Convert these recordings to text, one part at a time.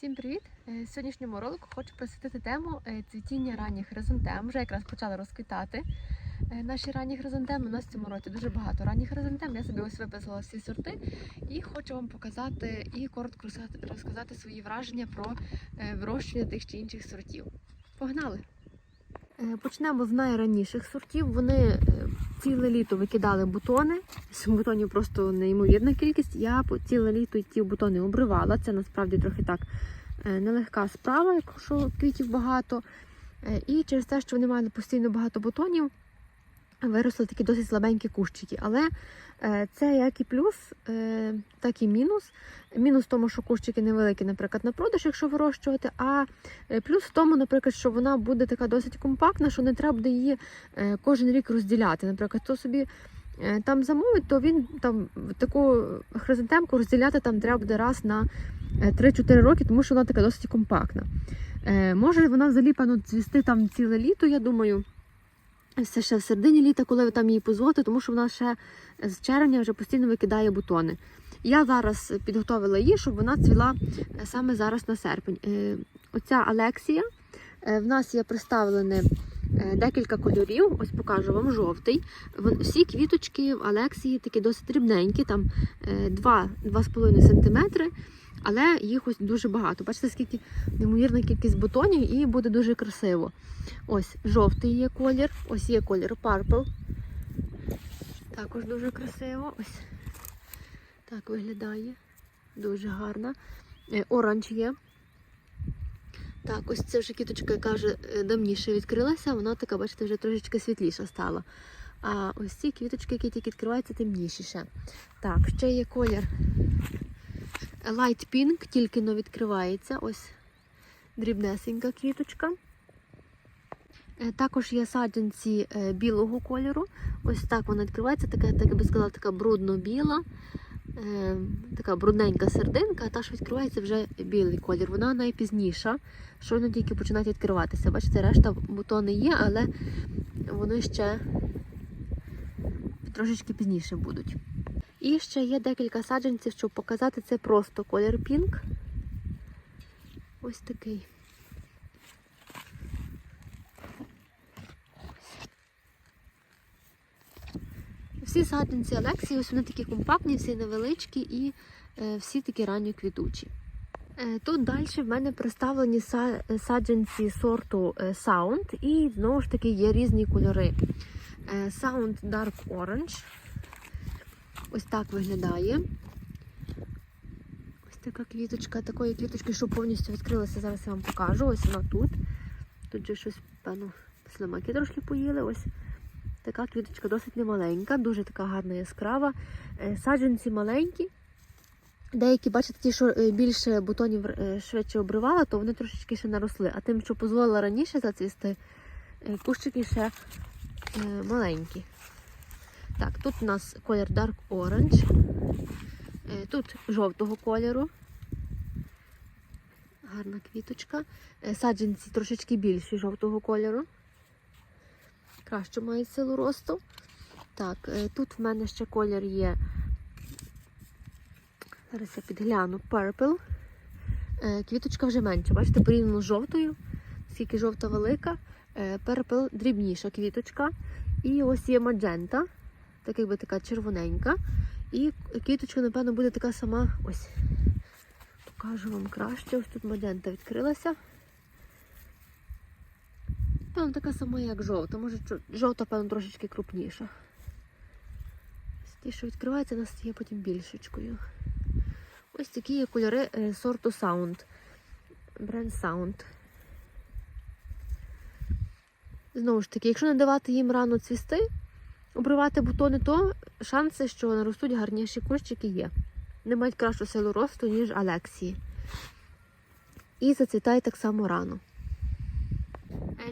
Всім привіт! Е, В сьогоднішньому ролику хочу присвятити тему е, цвітіння ранніх хризантем. Вже якраз почали розквітати е, наші ранні хризантеми. У нас в цьому році дуже багато ранніх хризантем. Я собі ось виписала всі сорти і хочу вам показати і коротко розказати- свої враження про вирощення тих чи інших сортів. Погнали! Почнемо з найранніших сортів. Вони ціле літо викидали бутони. Бутонів просто неймовірна кількість. Я ціле літо ті бутони обривала. Це насправді трохи так е, нелегка справа, якщо квітів багато. Е, І через те, що вони мали постійно багато бутонів, виросли такі досить слабенькі кущики. Але е, це як і плюс, е, так і мінус. Мінус в тому, що кущики невеликі, наприклад, на продаж, якщо вирощувати. А е, плюс в тому, наприклад, що вона буде така досить компактна, що не треба буде її кожен рік розділяти. Наприклад, хто собі там замовить, то він там таку хризантемку розділяти там треба буде раз на е, 3-4 роки, тому що вона така досить компактна. Може вона взагалі певно цвісти там ціле літо, я думаю. Це ще в середині літа, коли ви там її позволите, тому що вона ще з червня вже постійно викидає бутони. Я зараз підготовила її, щоб вона цвіла е, саме зараз на серпень. Е, Оця Алексія. е, В нас є представлене декілька кольорів. Ось покажу вам жовтий. Всі квіточки в Алексії такі досить дрібненькі, там е, 2-2,5 см, але їх ось дуже багато. Бачите, скільки неймовірна кількість бутонів і буде дуже красиво. Ось жовтий є колір, ось є колір Purple. Також дуже красиво. Ось так виглядає. Дуже гарна. Е, Оранж є. Так, ось це вже кіточка, яка вже е, давніше відкрилася, вона така, бачите, вже трошечки світліша стала. А ось ці квіточки, які тільки відкриваються, темніші ще. Так, ще є колір Light Pink, тільки но відкривається. Ось дрібнесенька квіточка. Е, Також є саджанці е, білого кольору. Ось так вона відкривається, така, так би сказала, така брудно-біла, е, така брудненька сердинка, а та, що відкривається вже білий колір. Вона найпізніша, щойно тільки починають відкриватися. Бачите, решта бутони є, але вони ще трошечки пізніше будуть. І ще є декілька саджанців, щоб показати це просто колір пінк. Ось такий. Всі саджанці Алексії, ось вони такі компактні, всі невеличкі і е, всі такі ранньо квітучі. Е, Тут далі в мене представлені саджанці сорту е, Sound, і знову ж таки є різні кольори. Sound Dark Orange. Ось так виглядає. Ось така квіточка, такої квіточки, що повністю відкрилася, зараз я вам покажу. Ось вона тут. Тут же щось, певно, слимаки трошки поїли. Ось така квіточка досить немаленька, дуже така гарна яскрава. Е, Саджанці маленькі. Деякі, бачите, ті, що е, більше бутонів е, швидше обривала, то вони трошечки ще наросли. А тим, що дозволила раніше зацвісти, кущики ще маленькі. Так, тут у нас колір Dark Orange. Е, Тут жовтого кольору. Гарна квіточка. Е, Саджанці трошечки більші жовтого кольору. Краще мають силу росту. Так, е, тут в мене ще колір є. Зараз я підгляну Purple. Квіточка вже менша. Бачите, порівняно з жовтою. Скільки жовта велика. Purple дрібніша квіточка. І ось є маджента, так якби така червоненька. І квіточка, напевно, буде така сама. Ось. Покажу вам краще. Ось тут маджента відкрилася. Певно, така сама, як жовта. Може, жовта, певно, трошечки крупніша. Ті, що відкриваються, вона стає потім більшечкою. Ось такі є кольори е, сорту Sound. Бренд Sound. Знову ж таки, якщо не давати їм рано цвісти, обривати бутони, то шанси, що наростуть гарніші кущики є. Не мають кращу силу росту, ніж Алексії. І зацвітає так само рано.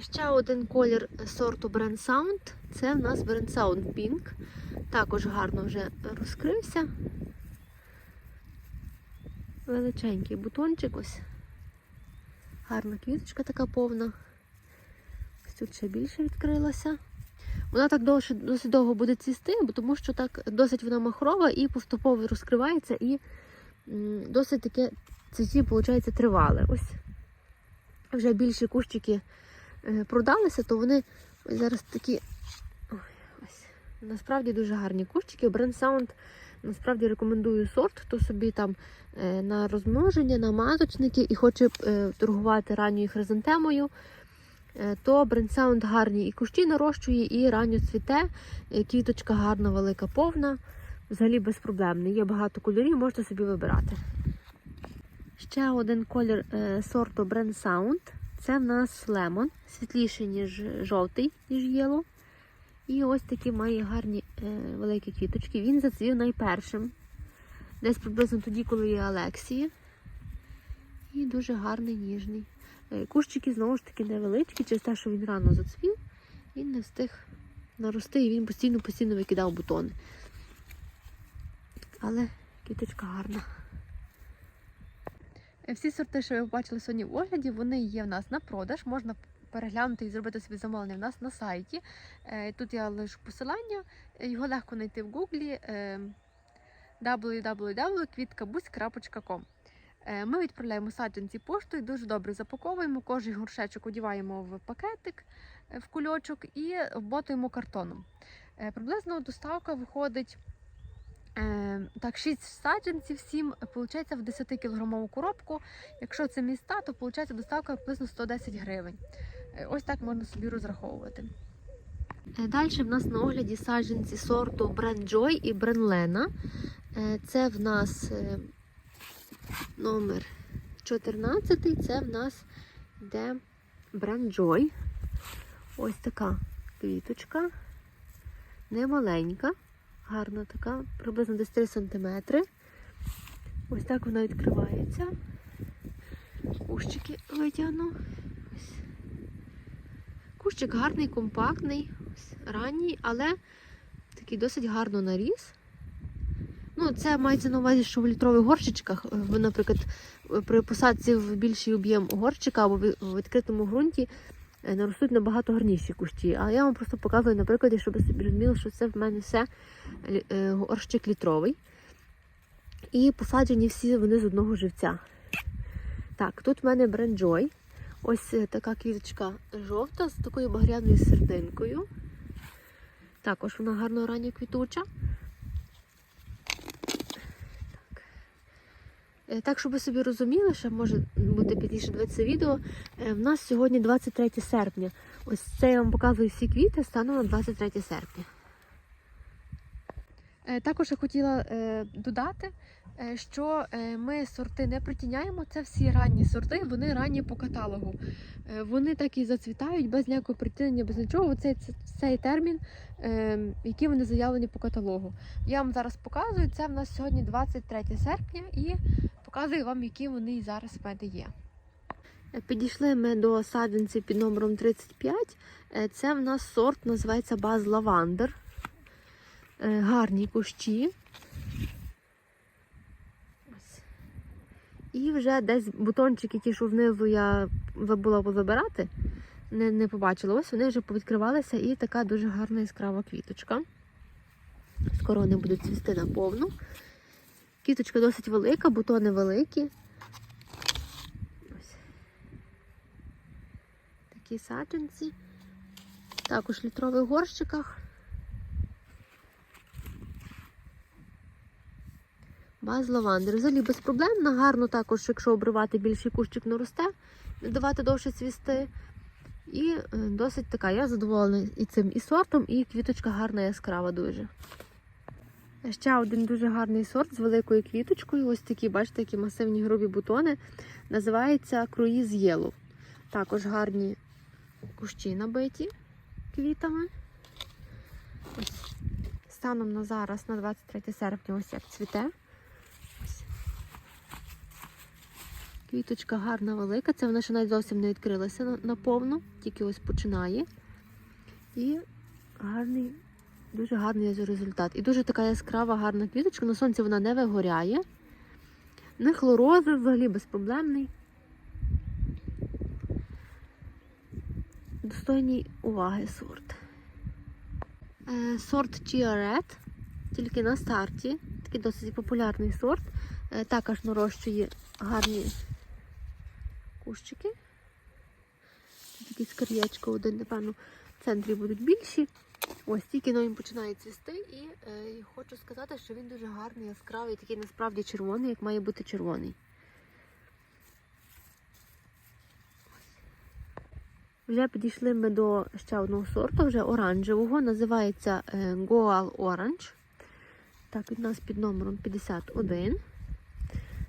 Ще один колір сорту Brand Sound. Це в нас Brand Sound Pink. Також гарно вже розкрився. Величенький бутончик ось. Гарна квіточка така повна. Тут ще більше відкрилася. Вона так досить, досить довго буде цвісти, тому що так досить вона махрова і поступово розкривається і досить таке цвіті, виходить, тривали. Ось вже більші кущики е, продалися, то вони зараз такі. Насправді дуже гарні кущики. Brand Sound насправді рекомендую сорт, хто собі там е, на розмноження, на маточники і хоче е, торгувати ранньою хризантемою. Е, То Sound гарні і кущі нарощує, і ранньо цвіте. Е, Квіточка гарна, велика, повна. Взагалі безпроблемний. Є багато кольорів, можете собі вибирати. Ще один колір е, сорту Brand Sound. Це в нас лемон, світліший, ніж жовтий, ніж єло. І ось такі має гарні е, великі квіточки. Він зацвів найпершим. Десь приблизно тоді, коли є Алексії. І дуже гарний, ніжний. Е, кущики знову ж таки невеличкі, через те, що він рано зацвів, він не встиг нарости, і він постійно-постійно викидав бутони. Але квіточка гарна. Е, Всі сорти, що ви бачили сьогодні в огляді, вони є в нас на продаж. Можна переглянути і зробити собі замовлення в нас на сайті. Е, Тут я лишу посилання, його легко знайти в гуглі. Е, Ми відправляємо саджанці поштою, дуже добре запаковуємо, кожен горшечок одіваємо в пакетик, е, в кульочок і обмотуємо картоном. Е, Приблизно доставка виходить е, так, 6 саджанців, 7, виходить в 10 кілограмову коробку. Якщо це міста, то виходить доставка приблизно 110 гривень. Е, Ось так можна собі розраховувати. Далі в нас на огляді саджанці сорту Бренд Joy і Бренлена. Це в нас е, номер 14, це в нас йде Бренд Joy. Ось така квіточка. Немаленька, гарна така, приблизно десь 3 см. Ось так вона відкривається. Кущики витягну. Кущик гарний, компактний, ось, ранній, але такий досить гарно наріс. Ну, це мається на увазі, що в літрових горщичках, е, наприклад, е, при посадці в більший об'єм горщика або в відкритому ґрунті е, наростуть набагато гарніші кущі. А я вам просто показую на прикладі, щоб ви собі розуміли, що це в мене все горщик літровий. І посаджені всі вони з одного живця. Так, тут в мене бренд Joy. Ось така квіточка жовта з такою багряною сердинкою. Також вона гарно рання квітуча. Так. Е, Так, щоб ви собі розуміли, ще може бути пізніше дивитися відео. е, В нас сьогодні 23 серпня. Ось це я вам показую всі квіти станом на 23 серпня. Е, Також я хотіла е, додати, е, що е, ми сорти не притіняємо. Це всі ранні сорти, вони ранні по каталогу. Е, Вони так і зацвітають без ніякого притінення, без нічого. Це цей термін, е, який вони заявлені по каталогу. Я вам зараз показую. Це в нас сьогодні 23 серпня і показую вам, які вони зараз в є. Е, Підійшли ми до саджанців під номером 35. Е, Це в нас сорт називається Баз Лавандер. Е, Гарні кущі. І вже десь бутончики, ті, що знизу я забула позабирати, не, не побачила. Ось вони вже повідкривалися і така дуже гарна яскрава квіточка. Скоро вони будуть цвісти наповну. Квіточка досить велика, бутони великі. Ось. Такі саджанці. Також в літрових горщиках. Баз лавандер. Взагалі безпроблемна, гарно також, якщо обривати більший кущик наросте, не давати довше цвісти. І е, досить така, я задоволена і цим і сортом, і квіточка гарна, яскрава дуже. Ще один дуже гарний сорт з великою квіточкою. Ось такі, бачите, які масивні грубі бутони. Називається Круїз Єлов. Також гарні кущі набиті квітами. Ось. Станом на зараз, на 23 серпня, ось як цвіте. Ось. Квіточка гарна, велика. Це вона ще навіть зовсім не відкрилася на- наповну, тільки ось починає. І гарний, дуже гарний результат. І дуже така яскрава, гарна квіточка. На сонці вона не вигоряє. Не хлорози, взагалі безпроблемний. Достойний уваги сорт. Е, Сорт Chia Red, тільки на старті. Такий досить популярний сорт. Е, Також нарощує гарні кущики. Такі з краєчка один, напевно, в центрі будуть більші. Ось тільки він починає цвісти, і е, хочу сказати, що він дуже гарний, яскравий, такий насправді червоний, як має бути червоний. Вже підійшли ми до ще одного сорту, вже оранжевого, називається е, Goal Orange. Так, від нас під номером 51.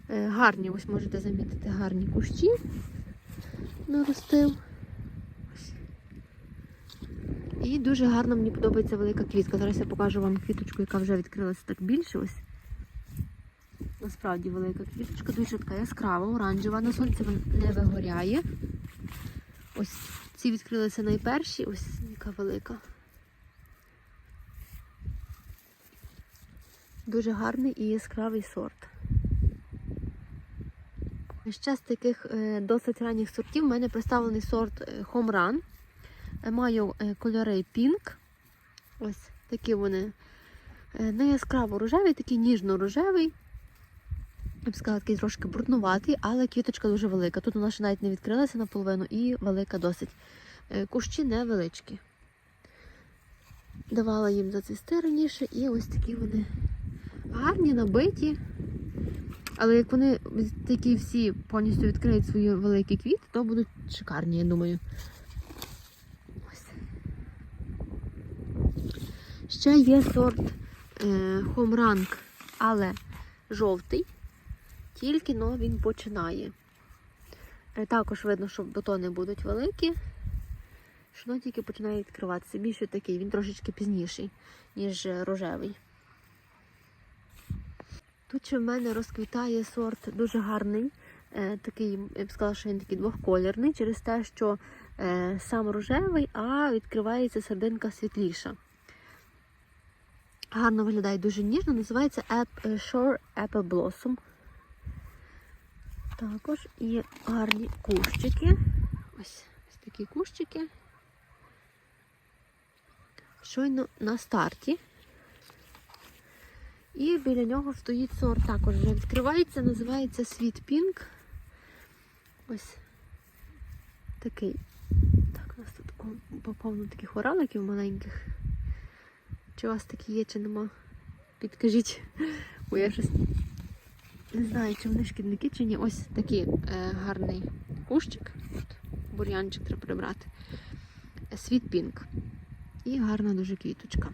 Е, гарні, ось можете замітити, гарні кущі наростив. Ось. І дуже гарно мені подобається велика квітка. Зараз я покажу вам квіточку, яка вже відкрилася так більше. Ось. Насправді велика квіточка, дуже така яскрава, оранжева. На сонці не вигоряє. Ось ці відкрилися найперші, ось яка велика. Дуже гарний і яскравий сорт. Ще з таких е, досить ранніх сортів в мене представлений сорт е, Home Run. Е, Маю е, кольори Pink. Ось такі вони не яскраво рожевий, такий ніжно-рожевий. Я б сказала, такий трошки бруднуватий, але квіточка дуже велика. Тут вона ще навіть не відкрилася наполовину і велика досить. Е, Кущі невеличкі. Давала їм зацвісти раніше, і ось такі вони гарні, набиті. Але як вони такі всі повністю відкриють свої великі квіти, то будуть шикарні, я думаю. Ще є сорт е, Хомранг, але жовтий. Тільки но він починає. Е, також видно, що бутони будуть великі. Що воно тільки починає відкриватися. Більше такий, він трошечки пізніший, ніж е, рожевий. Тут ще в мене розквітає сорт дуже гарний. Е, такий, я б сказала, що він такий двохколірний, через те, що сам рожевий, а відкривається серединка світліша. Гарно виглядає дуже ніжно, називається е, Shore Apple Blossom. Також і гарні кущики. Ось, ось такі кущики. Щойно на старті. І біля нього стоїть сорт, також вже відкривається, називається Sweet Pink. Ось такий. Так, у нас тут о, повно таких ораликів маленьких. Чи у вас такі є, чи нема? Підкажіть, бо я щось не знаю, чи вони шкідники, чи ні. Ось такий е, гарний кущик. От, бур'янчик треба прибрати. Sweet Pink. І гарна дуже квіточка.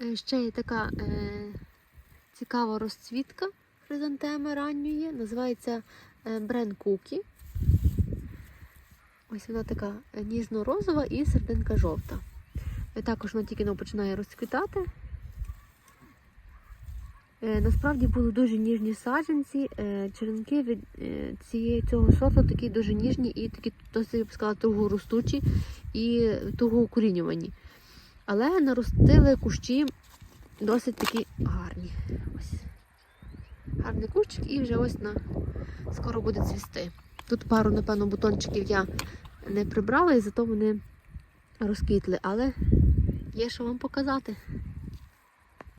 Е, Ще є така е, цікава розцвітка хризантеми ранньої, називається е, Брен Кукі. Ось вона така е, ніжно-розова і серединка жовта. Е, також вона тільки починає розцвітати. Е, насправді були дуже ніжні саджанці, е, черенки від цього сорту такі дуже ніжні і такі, я б сказала, туго ростучі і туго укорінювані. Але наростили кущі досить такі гарні. Ось. Гарний кущик і вже ось на скоро буде цвісти. Тут пару, напевно, бутончиків я не прибрала, і зато вони розквітли, але є що вам показати.